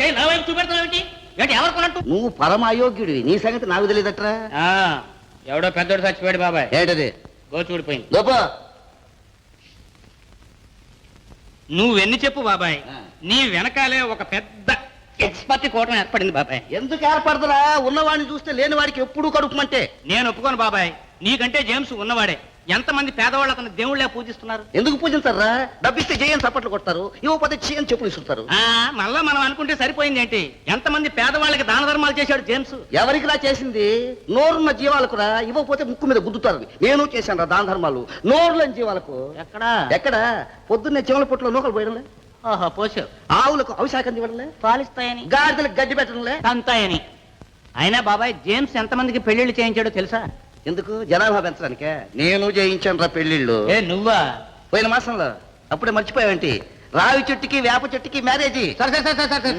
చేయి నా వైపు చూపెడతావు ఏంటి ఎవరు నువ్వు పరమ అయోగ్యుడివి నీ సంగతి నాకు తెలియదట్రా. ఆ, ఎవడో పెద్దోడు చచ్చిపోయాడు బాబాయ్. ఏంటది? గోచూడిపోయింది లోపో. నువ్వెన్ని చెప్పు బాబాయ్. ఆ. నీ వెనకాలే ఒక పెద్ద ఎక్స్పర్ట్ కూటమి ఏర్పడింది బాబాయ్. ఎందుకు ఏర్పడదురా? ఉన్నవాడిని చూస్తే లేని వాడికి ఎప్పుడు కడుపుమంటే. నేను ఒప్పుకోను బాబాయ్. నీకంటే జేమ్స్ ఉన్నవాడే. ఎంతమంది పేదవాళ్ళు అతను దేవుళ్ళే పూజిస్తున్నారు? ఎందుకు పూజించారా డబ్బిస్తే చేయని చప్పట్లు కొడతారు ఇవ్వకపోతే చేయని చెప్పులు ఇస్తుంటారు ఆ మళ్ళా మనం అనుకుంటే సరిపోయింది ఏంటి ఎంతమంది పేదవాళ్ళకి దాన ధర్మాలు చేశాడు జేమ్స్? ఎవరికి రా చేసింది? నోరున్న జీవాలకు రా ఇవ్వకపోతే ముక్కు మీద గుద్దుతారు. నేను చేశాను రా దాన ధర్మాలు. నోరులేని జీవాలకు. ఎక్కడా? ఎక్కడ? పొద్దున్నే చెవుల పొట్టులో నూకలు పోయడంలే. ఓహో పోసావు ఆవులకు అవిశాఖం ఇవ్వడంలే. పాలిస్తాయని. గాడిదలకు గడ్డి పెట్టడంలే. అంతాయని అయినా బాబాయ్ జేమ్స్ ఎంతమందికి పెళ్ళిళ్ళు చేయించాడో తెలుసా? ఎందుకు? జనాభా పెంచడానికే? నేను చేయించాను రా పెళ్ళిళ్ళు ఏ నువ్వా? పోయిన మాసంలో అప్పుడే మర్చిపోయావేంటి? రావి చెట్టుకి వేప చెట్టుకి మ్యారేజీ. సరే సరే సరే సరే సరే.